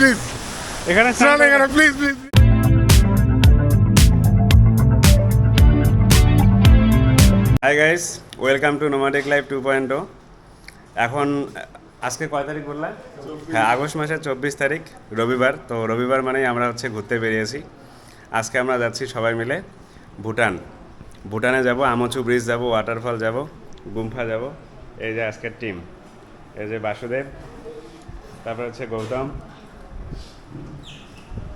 Please এখানে এখানে please please hi guys welcome to nomadic life two point. এখন আজকে কয় তারিখ বললাম হ্যাঁ আগস্ট মাসের চব্বিশ তারিখ রবিবার। তো রবিবার মানেই আমরা হচ্ছে ঘুরতে বেরিয়েছি। আজকে আমরা যাচ্ছি সবাই মিলে ভুটান। ভুটানে যাব আমচু ব্রিজ যাব ওয়াটারফল যাব গুম্ফা যাব। এই যে আজকের টিম এই যে বাসুদেব তারপর হচ্ছে গৌতম।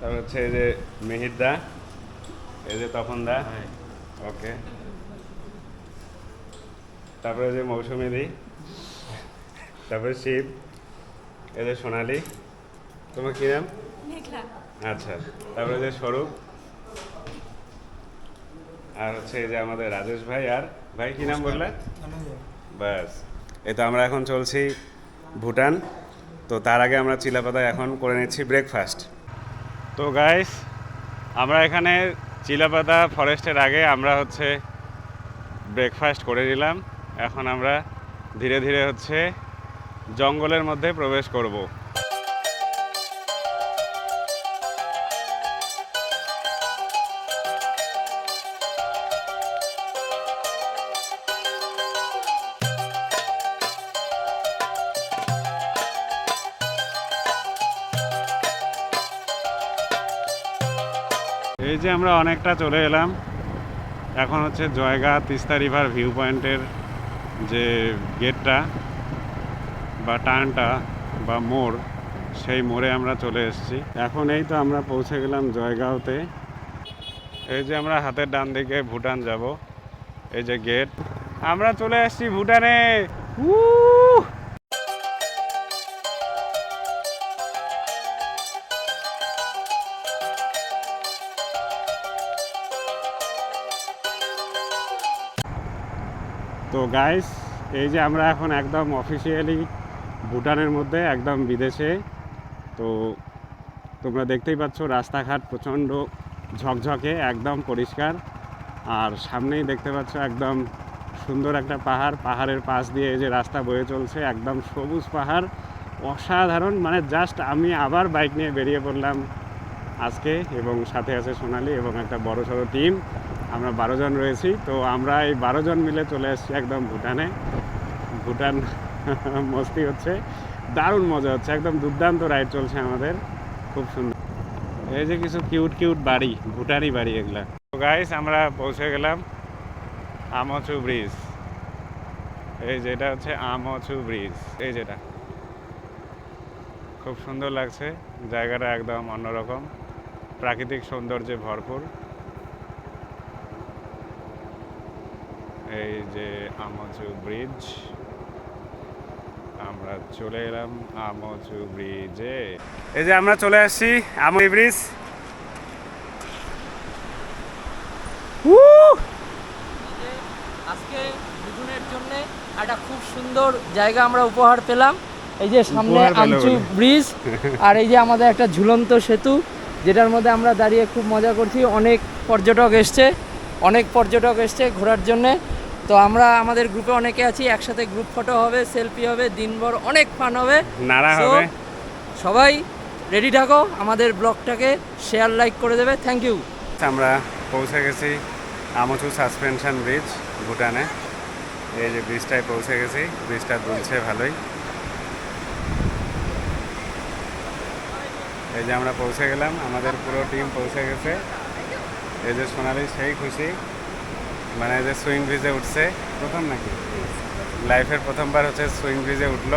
তারপর হচ্ছে এই যে মিহির দা এই যে তপন দা। ওকে তারপরে যে মৌসুমি দি তারপরে শিব এই যে সোনালি। তোমার কি নাম? আচ্ছা তারপরে যে স্বরূপ। আর হচ্ছে এই যে আমাদের রাজেশ ভাই আর ভাই কি নাম বললে? ব্যাস এই তো আমরা এখন চলছি ভুটান। তো তার আগে আমরা চিলাপাতায় এখন করে নিচ্ছি ব্রেকফাস্ট তো গাইস আমরা এখানে চিলাপাতা ফরেস্টের আগে আমরা হচ্ছে ব্রেকফাস্ট করে নিলাম। এখন আমরা ধীরে ধীরে হচ্ছে জঙ্গলের মধ্যে প্রবেশ করব। এই যে আমরা অনেকটা চলে এলাম। এখন হচ্ছে জয়গা তিস্তা রিভার ভিউ পয়েন্টের যে গেটটা বা টার্নটা বা মোড়, সেই মোড়ে আমরা চলে এসেছি। এখন এই তো আমরা পৌঁছে গেলাম জয়গাঁওতে। এই যে আমরা হাতের ডান দিকে ভুটান যাব, এই যে গেট। আমরা চলে এসেছি ভুটানে। উহ! তো গাইস এই যে আমরা এখন একদম অফিসিয়ালি ভুটানের মধ্যে, একদম বিদেশে। তো তোমরা দেখতেই পাচ্ছ, রাস্তাঘাট প্রচণ্ড ঝকঝকে, একদম পরিষ্কার। আর সামনেই দেখতে পাচ্ছ, একদম সুন্দর একটা পাহাড়। পাহাড়ের পাশ দিয়ে এই যে রাস্তা বয়ে চলছে, একদম সবুজ পাহাড়। অসাধারণ মানে জাস্ট আমি আবার বাইক নিয়ে বেরিয়ে পড়লাম আজকে এবং সাথে আছে সোনালি এবং একটা বড় সড়ো টিম আমরা বারো জন রয়েছি, তো আমরা এই বারো জন মিলে চলে এসেছি একদম ভুটানে। ভুটান মস্তি হচ্ছে, দারুণ মজা হচ্ছে, একদম দুর্দান্ত রাইড চলছে আমাদের, খুব সুন্দর। এই যে কিছু কিউট কিউট বাড়ি, ভুটানি বাড়ি এগুলা। তো গাইস আমরা পৌঁছে গেলাম আমচু ব্রিজ এই যেটা হচ্ছে আমচু ব্রিজ এই যেটা খুব সুন্দর লাগছে, জায়গাটা একদম অন্যরকম। প্রাকৃতিক সৌন্দর্যে ভরপুর। এই যে আমচু ব্রিজ আমরা চলে এলাম আমচু ব্রিজে এই যে আমরা চলে আসছি আমচু ব্রিজ আজকে দুজনের জন্য একটা খুব সুন্দর জায়গা আমরা উপহার পেলাম। এই যে সামনে আমচু ব্রিজ আর এই যে আমাদের একটা ঝুলন্ত সেতু যেটার মধ্যে আমরা দাঁড়িয়ে খুব মজা করছি। অনেক পর্যটক এসছে অনেক পর্যটক এসছে ঘোরার জন্যে। তো আমরা আমাদের গ্রুপে অনেকে আছি একসাথে গ্রুপ ফটো হবে সেলফি হবে দিনভর অনেক ফান হবে। নাড়া হবে। সবাই রেডি থাকো আমাদের ব্লগটাকে শেয়ার লাইক করে দেবে। থ্যাংক ইউ আমরা পৌঁছে গেছি আমচু সাসপেনশন ব্রিজ ভুটানে। এই যে ব্রিজটায় পৌঁছে গেছি ব্রিজটা দুলছে ভালোই। এই যে আমরা পৌঁছে গেলাম আমাদের পুরো টিম পৌঁছে গেছে। এই যে সোনালি সেই খুশি। মানে যে সুইং ব্রিজে উঠছে, প্রথম নাকি? লাইফের প্রথমবার হচ্ছে সুইং ব্রিজে উঠল।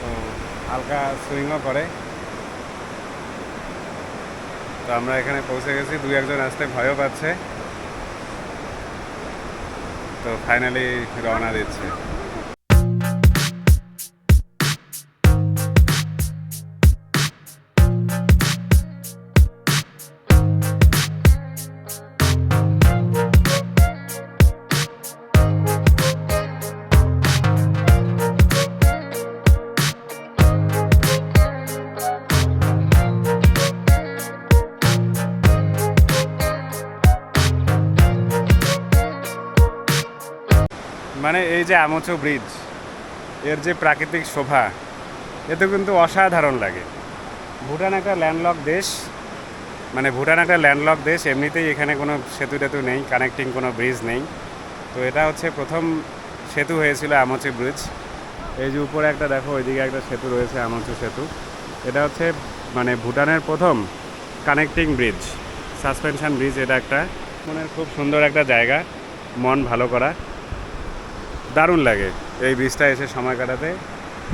তো হালকা সুইংও করে। তো আমরা এখানে পৌঁছে গেছি, দুই একজন আসতে ভয়ও পাচ্ছে। তো ফাইনালি রওনা দিচ্ছে। এই যে আমচু ব্রিজ, এর যে প্রাকৃতিক শোভা, এতে কিন্তু অসাধারণ লাগে। ভুটান একটা ল্যান্ডলক দেশ মানে ভুটান একটা ল্যান্ডলক দেশ, এমনিতেই এখানে কোনো সেতু টেতু নেই, কানেক্টিং কোনো ব্রিজ নেই। তো এটা হচ্ছে প্রথম সেতু হয়েছিল আমচি ব্রিজ। এই যে উপরে একটা দেখো, ওইদিকে একটা সেতু রয়েছে, আমচু সেতু। এটা হচ্ছে মানে ভুটানের প্রথম কানেক্টিং ব্রিজ, সাসপেনশন ব্রিজ এটা একটা। মনের খুব সুন্দর একটা জায়গা, মন ভালো করা। দারুণ লাগে এই ব্রিজটা এসে সময় কাটাতে।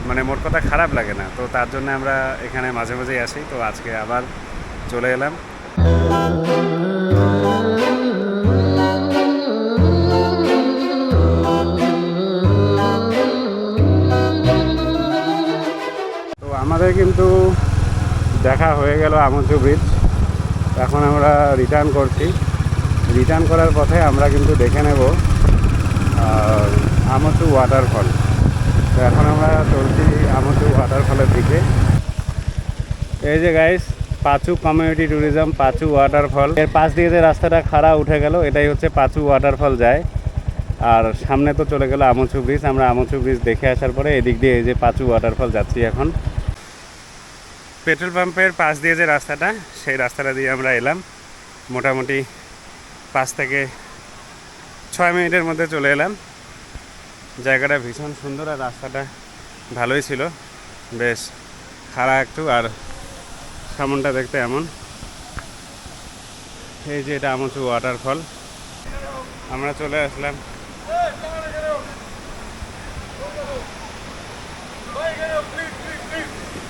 মানে মোট কথা খারাপ লাগে না, তো তার জন্য আমরা এখানে মাঝে মাঝেই আসি, তো আজকে আবার চলে এলাম। তো আমাদের কিন্তু দেখা হয়ে গেল আমচু ব্রিজ এখন আমরা রিটার্ন করছি। রিটার্ন করার পথে আমরা কিন্তু দেখে নেব আমচু ওয়াটারফল তো এখন আমরা চলছি আমচু ওয়াটারফলের দিকে। এই যে guys Panchu community tourism Panchu waterfall এর পাশ দিয়ে যে রাস্তাটা খাড়া উঠে গেল, এটাই হচ্ছে পাঁচু ওয়াটারফল যায়। আর সামনে তো চলে গেল আমচু ব্রিজ আমরা আমচু ব্রিজ দেখে আসার পরে এদিক দিয়ে এই যে পাঁচু ওয়াটারফল যাচ্ছি এখন। পেট্রোল পাম্পের পাশ দিয়ে যে রাস্তাটা, সেই রাস্তাটা দিয়ে আমরা এলাম। মোটামুটি পাঁচ থেকে ছয় মিনিটের মধ্যে চলে এলাম। জায়গাটা ভীষণ সুন্দর আর রাস্তাটা ভালোই ছিল। বেশ খাড়া একটু আর সামনটা দেখতে এমন। এই যে এটা আমচু ওয়াটারফল আমরা চলে আসলাম।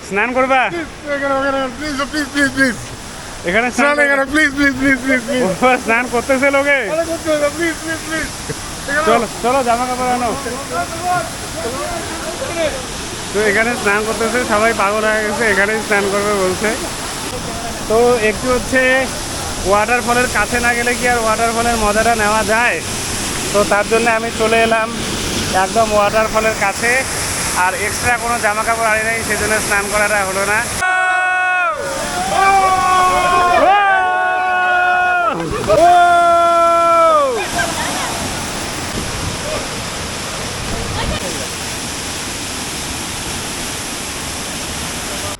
স্নান করবা. এখানে স্নান করতেছে লোকে। please. চলো চলো, জামা কাপড় আনো। তো এখানে স্নান করতেছে, সবাই পাগল হয়ে গেছে, এখানেই স্নান করবে বলছে। তো একটু হচ্ছে ওয়াটারফলের কাছে না গেলে কি আর ওয়াটারফলের মজাটা নেওয়া যায়? তো তার জন্য আমি চলে এলাম একদম ওয়াটারফলের কাছে। আর এক্সট্রা কোনো জামা কাপড় আনি নাই, সেজন্য স্নান করাটা হলো না।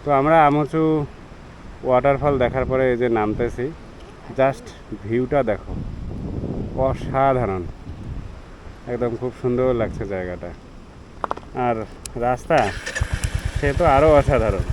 তো আমরা আমচু ওয়াটারফল দেখার পরে এই যে নামতেছি জাস্ট ভিউটা দেখো। অসাধারণ। একদম খুব সুন্দর লাগছে জায়গাটা। আর রাস্তা, সে তো আরও অসাধারণ।